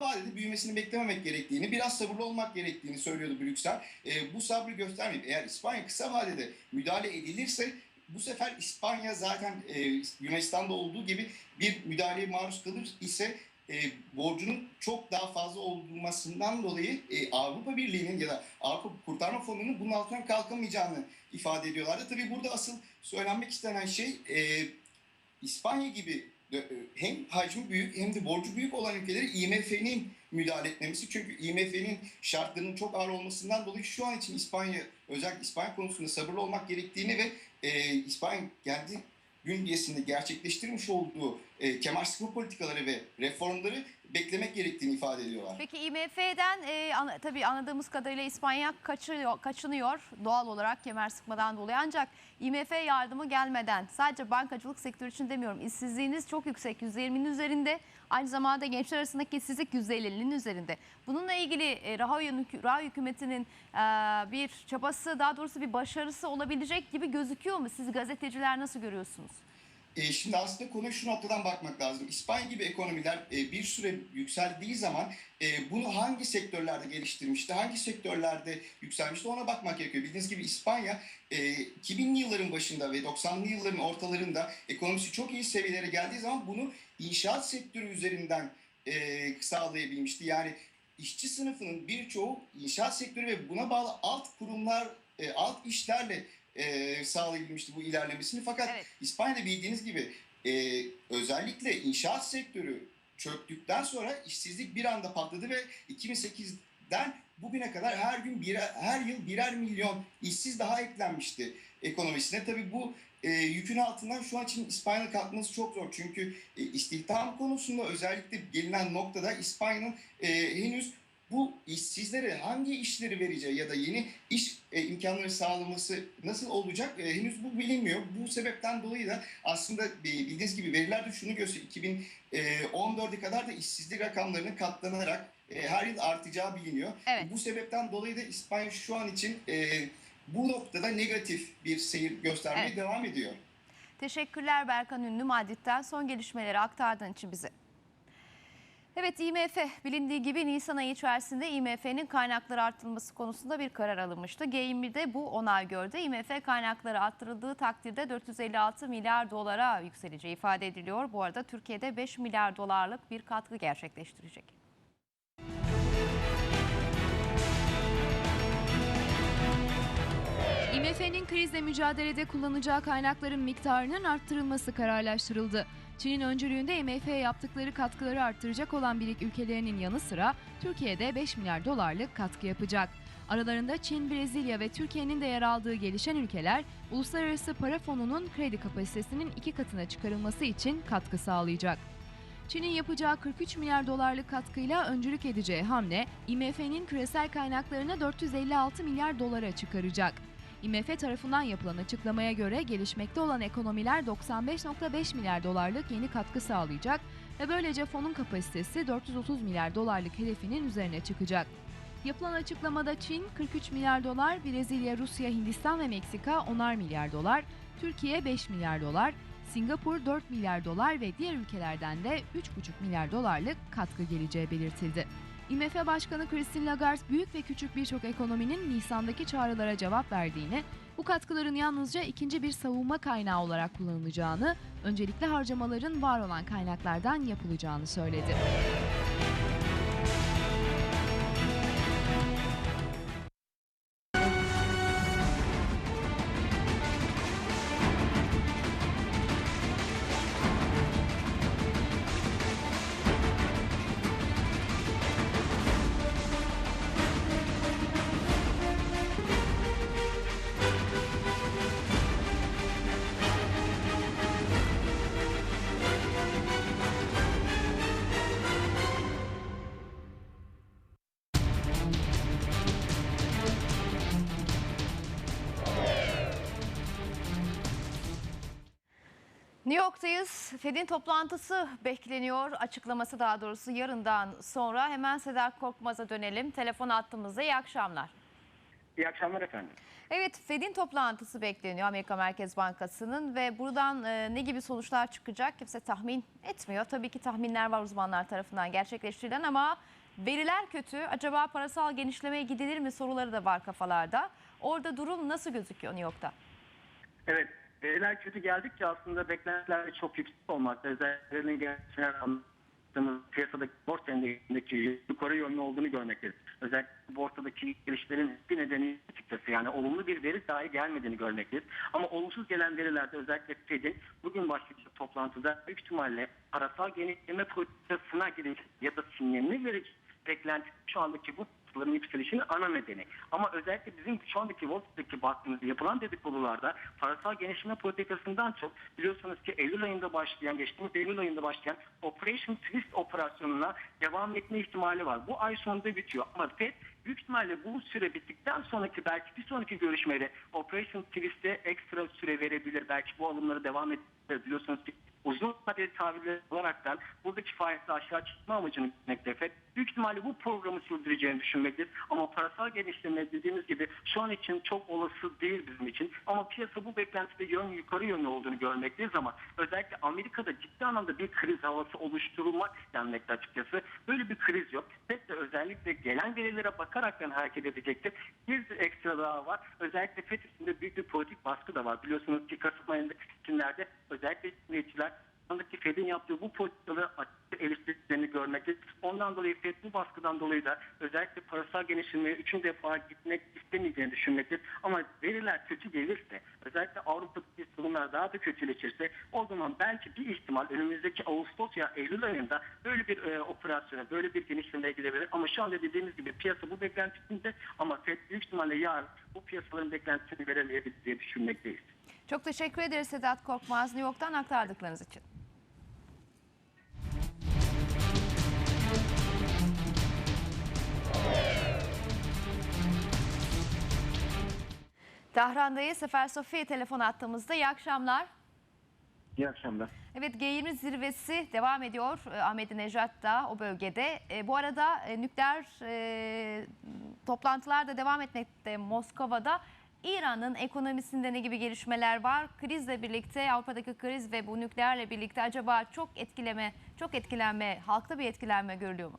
vadede büyümesini beklememek gerektiğini, biraz sabırlı olmak gerektiğini söylüyordu Brüksel. E, bu sabrı göstermeyip eğer İspanya kısa vadede müdahale edilirse bu sefer İspanya zaten e, Yunanistan'da olduğu gibi bir müdahaleye maruz kalır ise e, borcunun çok daha fazla olmasından dolayı e, Avrupa Birliği'nin ya da Avrupa Kurtarma Fonu'nun bunun altından kalkamayacağını ifade ediyorlardı. Tabii burada asıl söylenmek istenen şey e, İspanya gibi hem hacmi büyük hem de borcu büyük olan ülkeleri IMF'nin müdahale etmemesi. Çünkü IMF'nin şartlarının çok ağır olmasından dolayı şu an için İspanya özellikle İspanya konusunda sabırlı olmak gerektiğini ve e, İspanya kendi bünyesinde gerçekleştirmiş olduğu e, kemer sıkma politikaları ve reformları beklemek gerektiğini ifade ediyorlar. Peki IMF'den e, an- tabii anladığımız kadarıyla İspanya kaçıyor, kaçınıyor doğal olarak kemer sıkmadan dolayı. Ancak IMF yardımı gelmeden sadece bankacılık sektörü için demiyorum. İşsizliğiniz çok yüksek %20'nin üzerinde. Aynı zamanda gençler arasındaki işsizlik %50'nin üzerinde. Bununla ilgili e, Rahoy hükümetinin e, bir çabası daha doğrusu bir başarısı olabilecek gibi gözüküyor mu? Siz gazeteciler nasıl görüyorsunuz? E, şimdi aslında konuya şu noktadan bakmak lazım. İspanya gibi ekonomiler e, bir süre yükseldiği zaman e, bunu hangi sektörlerde geliştirmişti, hangi sektörlerde yükselmişti ona bakmak gerekiyor. Bildiğiniz gibi İspanya e, 2000'li yılların başında ve 90'lı yılların ortalarında ekonomisi çok iyi seviyelere geldiği zaman bunu inşaat sektörü üzerinden e, sağlayabilmişti. Yani işçi sınıfının birçoğu inşaat sektörü ve buna bağlı alt kurumlar, e, alt işlerle e, sağlayabilmişti bu ilerlemesini. Fakat Evet. İspanya'da bildiğiniz gibi e, özellikle inşaat sektörü çöktükten sonra işsizlik bir anda patladı ve 2008'den bugüne kadar her gün birer, her yıl birer milyon işsiz daha eklenmişti ekonomisine. Tabii bu e, yükün altından şu an için İspanya'nın kalkması çok zor. Çünkü e, istihdam konusunda özellikle gelinen noktada İspanya'nın e, henüz bu işsizlere hangi işleri vereceği ya da yeni iş e, imkanları sağlaması nasıl olacak e, henüz bu bilinmiyor. Bu sebepten dolayı da aslında e, bildiğiniz gibi veriler de şunu gösteriyor. 2014'e kadar da işsizlik rakamlarının katlanarak e, her yıl artacağı biliniyor. Evet. Bu sebepten dolayı da İspanya şu an için e, bu noktada negatif bir seyir göstermeye Evet. devam ediyor. Teşekkürler Berkan Ünlü Madrid'den son gelişmeleri aktardığın için bize. Evet IMF bilindiği gibi Nisan ayı içerisinde IMF'nin kaynakları artırılması konusunda bir karar alınmıştı. G20'de bu onay gördü. IMF kaynakları arttırıldığı takdirde 456 milyar dolara yükseleceği ifade ediliyor. Bu arada Türkiye'de 5 milyar dolarlık bir katkı gerçekleştirecek. IMF'nin krizle mücadelede kullanacağı kaynakların miktarının arttırılması kararlaştırıldı. Çin'in öncülüğünde IMF'ye yaptıkları katkıları arttıracak olan birik ülkelerinin yanı sıra Türkiye'de 5 milyar dolarlık katkı yapacak. Aralarında Çin, Brezilya ve Türkiye'nin de yer aldığı gelişen ülkeler, Uluslararası Para Fonu'nun kredi kapasitesinin iki katına çıkarılması için katkı sağlayacak. Çin'in yapacağı 43 milyar dolarlık katkıyla öncülük edeceği hamle, IMF'nin küresel kaynaklarını 456 milyar dolara çıkaracak. IMF tarafından yapılan açıklamaya göre gelişmekte olan ekonomiler 95.5 milyar dolarlık yeni katkı sağlayacak ve böylece fonun kapasitesi 430 milyar dolarlık hedefinin üzerine çıkacak. Yapılan açıklamada Çin 43 milyar dolar, Brezilya, Rusya, Hindistan ve Meksika 10'ar milyar dolar, Türkiye 5 milyar dolar, Singapur 4 milyar dolar ve diğer ülkelerden de 3,5 milyar dolarlık katkı geleceği belirtildi. IMF Başkanı Christine Lagarde büyük ve küçük birçok ekonominin Nisan'daki çağrılara cevap verdiğini, bu katkıların yalnızca ikinci bir savunma kaynağı olarak kullanılacağını, öncelikle harcamaların var olan kaynaklardan yapılacağını söyledi. New York'tayız. Fed'in toplantısı bekleniyor. Açıklaması daha doğrusu yarından sonra. Hemen Sedat Korkmaz'a dönelim. Telefon attığımızda iyi akşamlar. İyi akşamlar efendim. Evet, Fed'in toplantısı bekleniyor Amerika Merkez Bankası'nın ve buradan e, ne gibi sonuçlar çıkacak kimse tahmin etmiyor. Tabii ki tahminler var uzmanlar tarafından gerçekleştirilen ama veriler kötü. Acaba parasal genişlemeye gidilir mi soruları da var kafalarda. Orada durum nasıl gözüküyor New York'ta? Evet, veriler kötü geldikçe aslında beklentiler çok yüksek olmakta. Özellikle gençler piyasadaki borsa endeksindeki yukarı yönlü olduğunu görmekteyiz. Özellikle borsadaki girişlerin bir nedeni açıkçası yani olumlu bir veri dahi gelmediğini görmekteyiz. Ama olumsuz gelen verilerde özellikle Fed'in bugün başlayacak toplantıda büyük ihtimalle parasal genişleme politikasına girecek ya da sinyalini verecek beklenti şu andaki bu piyasaların yükselişinin ana nedeni. Ama özellikle bizim şu andaki Wall Street'teki baktığımızda yapılan dedikodularda parasal genişleme politikasından çok biliyorsunuz ki Eylül ayında başlayan, geçtiğimiz Eylül ayında başlayan Operation Twist operasyonuna devam etme ihtimali var. Bu ay sonunda bitiyor ama Fed büyük ihtimalle bu süre bittikten sonraki belki bir sonraki görüşmeyle Operation Twist'e ekstra süre verebilir. Belki bu alımları devam ettirebilir. Biliyorsunuz ki uzun vadeli tabirler olaraktan buradaki faizi aşağı çıkma amacını gitmekte FED büyük ihtimalle bu programı sürdüreceğini düşünmektedir. Ama parasal genişleme dediğimiz gibi şu an için çok olası değil bizim için. Ama piyasa bu beklentide yön yukarı yönlü olduğunu görmekteyiz ama özellikle Amerika'da ciddi anlamda bir kriz havası oluşturulmak istenmekte açıkçası. Böyle bir kriz yok. FED de özellikle gelen verilere bakaraktan hareket edecektir. Bir ekstra daha var. Özellikle FED üstünde büyük bir politik baskı da var. Biliyorsunuz ki Kasım seçimlerde özellikle cumhuriyetçiler andaki Fed'in yaptığı bu politikaları eleştirdiklerini görmekte. Ondan dolayı Fed bu baskıdan dolayı da özellikle parasal genişlemeye üçüncü defa gitmek istemeyeceğini düşünmektedir. Ama veriler kötü gelirse, özellikle Avrupa'daki sorunlar daha da kötüleşirse o zaman belki bir ihtimal önümüzdeki Ağustos ya Eylül ayında böyle bir e, operasyona, böyle bir genişlemeye gidebilir. Ama şu anda dediğimiz gibi piyasa bu beklentisinde ama Fed büyük ihtimalle yarın bu piyasaların beklentisini veremeyebilir diye düşünmekteyiz. Çok teşekkür ederiz Sedat Korkmaz New York'tan aktardıklarınız için. Tahran'dayız. Sefer Sofi'ye telefon attığımızda. İyi akşamlar. İyi akşamlar. Evet G20 zirvesi devam ediyor e, Ahmedinejad da o bölgede. E, bu arada e, nükleer e, toplantılar da devam etmekte Moskova'da. İran'ın ekonomisinde ne gibi gelişmeler var? Krizle birlikte Avrupa'daki kriz ve bu nükleerle birlikte acaba çok etkileme, çok etkilenme, halkta bir etkilenme görülüyor mu?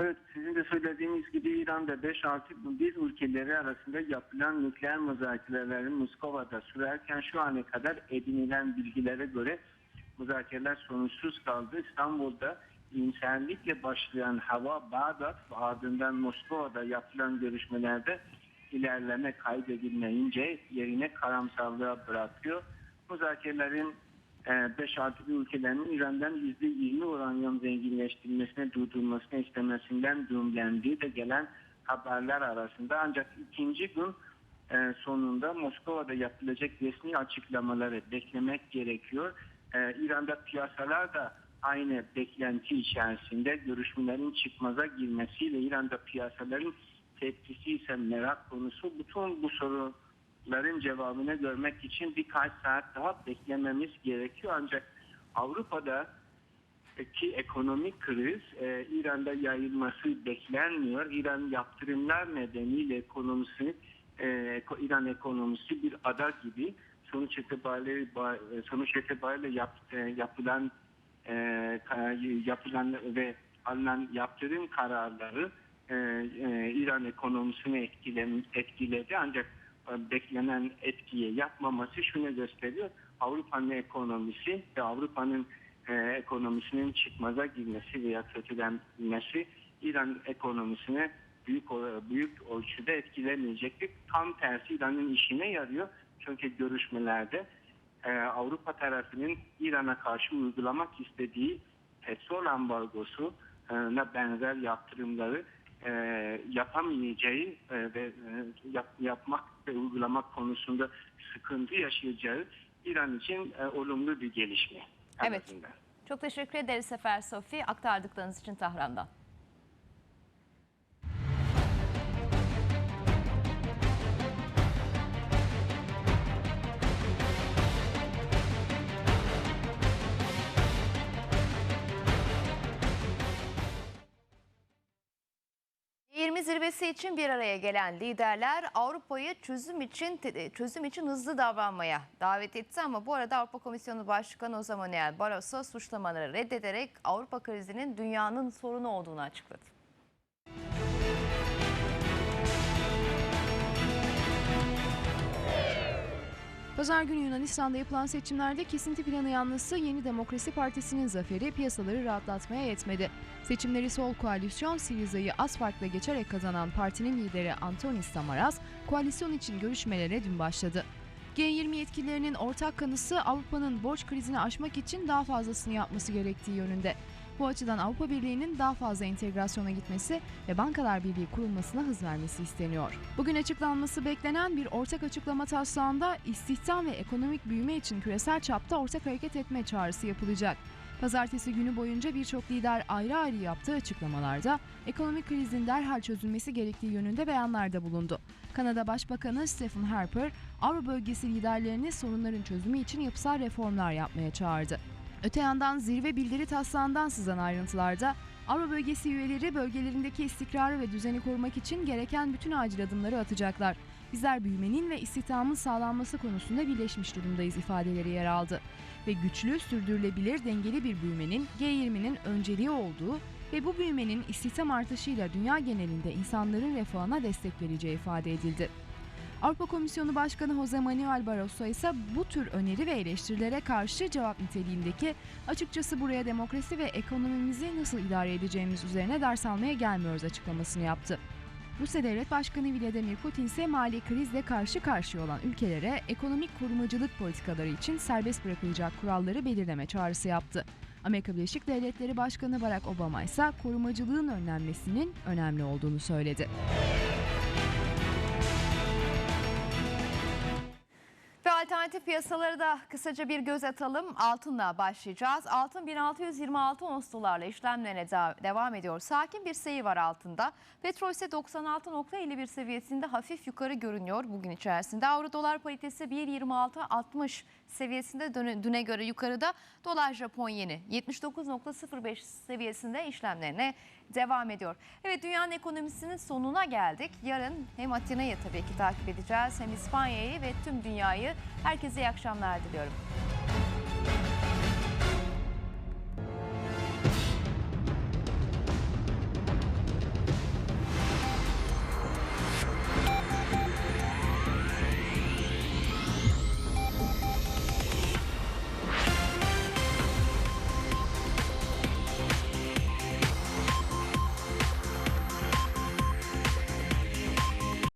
Evet sizin de söylediğiniz gibi İran'da 5-6 bir ülkeleri arasında yapılan nükleer müzakerelerin Moskova'da sürerken şu ana kadar edinilen bilgilere göre müzakereler sonuçsuz kaldı. İstanbul'da iyimserlikle başlayan hava Bağdat ve ardından Moskova'da yapılan görüşmelerde ilerleme kaydedilmeyince yerine karamsarlığa bırakıyor. Müzakerelerin 5-6 ülkelerinin İran'dan %20 uranyum zenginleştirmesine durdurulmasını istemesinden düğümlendiği de gelen haberler arasında ancak ikinci gün e, sonunda Moskova'da yapılacak resmi açıklamaları beklemek gerekiyor. E, İran'da piyasalar da aynı beklenti içerisinde görüşmelerin çıkmaza girmesiyle İran'da piyasaların tepkisi ise merak konusu. Bütün bu soruların cevabını görmek için birkaç saat daha beklememiz gerekiyor. Ancak Avrupa'da ki ekonomik kriz e, İran'da yayılması beklenmiyor. İran yaptırımlar nedeniyle ekonomisi e, İran ekonomisi bir ada gibi sonuç itibariyle ba- sonuç itibariyle yap, e, yapılan e, yapılan ve alınan yaptırım kararları e, e, İran ekonomisini etkiledi ancak e, beklenen etkiye yapmaması şunu gösteriyor. Avrupa'nın ekonomisi ve Avrupa'nın e, ekonomisinin çıkmaza girmesi veya kötülenmesi İran ekonomisine büyük büyük ölçüde etkilemeyecektir. Tam tersi İran'ın işine yarıyor. Çünkü görüşmelerde e, Avrupa tarafının İran'a karşı uygulamak istediği petrol ambargosuna benzer yaptırımları e, yapamayacağı e, ve e, yap- yapmak ve uygulamak konusunda sıkıntı yaşayacağı İran için e, olumlu bir gelişme. Evet. azından. Çok teşekkür ederiz Sefer Sofi aktardıklarınız için Tahran'dan. Zirvesi için bir araya gelen liderler Avrupa'yı çözüm için çözüm için hızlı davranmaya davet etti ama bu arada Avrupa Komisyonu Başkanı Jose Manuel Barroso suçlamaları reddederek Avrupa krizinin dünyanın sorunu olduğunu açıkladı. Pazar günü Yunanistan'da yapılan seçimlerde kesinti planı yanlısı Yeni Demokrasi Partisi'nin zaferi piyasaları rahatlatmaya yetmedi. Seçimleri sol koalisyon Siriza'yı az farkla geçerek kazanan partinin lideri Antonis Samaras, koalisyon için görüşmelere dün başladı. G20 yetkililerinin ortak kanısı Avrupa'nın borç krizini aşmak için daha fazlasını yapması gerektiği yönünde. Bu açıdan Avrupa Birliği'nin daha fazla integrasyona gitmesi ve Bankalar Birliği kurulmasına hız vermesi isteniyor. Bugün açıklanması beklenen bir ortak açıklama taslağında istihdam ve ekonomik büyüme için küresel çapta ortak hareket etme çağrısı yapılacak. Pazartesi günü boyunca birçok lider ayrı ayrı yaptığı açıklamalarda ekonomik krizin derhal çözülmesi gerektiği yönünde beyanlarda bulundu. Kanada Başbakanı Stephen Harper, Avro bölgesi liderlerini sorunların çözümü için yapısal reformlar yapmaya çağırdı. Öte yandan zirve bildiri taslağından sızan ayrıntılarda Avro bölgesi üyeleri bölgelerindeki istikrarı ve düzeni korumak için gereken bütün acil adımları atacaklar. Bizler büyümenin ve istihdamın sağlanması konusunda birleşmiş durumdayız ifadeleri yer aldı. Ve güçlü, sürdürülebilir, dengeli bir büyümenin G20'nin önceliği olduğu ve bu büyümenin istihdam artışıyla dünya genelinde insanların refahına destek vereceği ifade edildi. Avrupa Komisyonu Başkanı Jose Manuel Barroso ise bu tür öneri ve eleştirilere karşı cevap niteliğindeki açıkçası buraya demokrasi ve ekonomimizi nasıl idare edeceğimiz üzerine ders almaya gelmiyoruz açıklamasını yaptı. Rusya Devlet Başkanı Vladimir Putin ise mali krizle karşı karşıya olan ülkelere ekonomik korumacılık politikaları için serbest bırakılacak kuralları belirleme çağrısı yaptı. Amerika Birleşik Devletleri Başkanı Barack Obama ise korumacılığın önlenmesinin önemli olduğunu söyledi. Alternatif piyasalara da kısaca bir göz atalım. Altınla başlayacağız. Altın 1626 ons dolarla işlemlerine de- devam ediyor. Sakin bir seyir var altında. Petrol ise 96.51 seviyesinde hafif yukarı görünüyor bugün içerisinde. Avro dolar paritesi 1.26.60 seviyesinde düne göre yukarıda. Dolar Japon yeni 79.05 seviyesinde işlemlerine devam ediyor. Evet dünyanın ekonomisinin sonuna geldik. Yarın hem Atina'yı tabii ki takip edeceğiz hem İspanya'yı ve tüm dünyayı. Herkese iyi akşamlar diliyorum.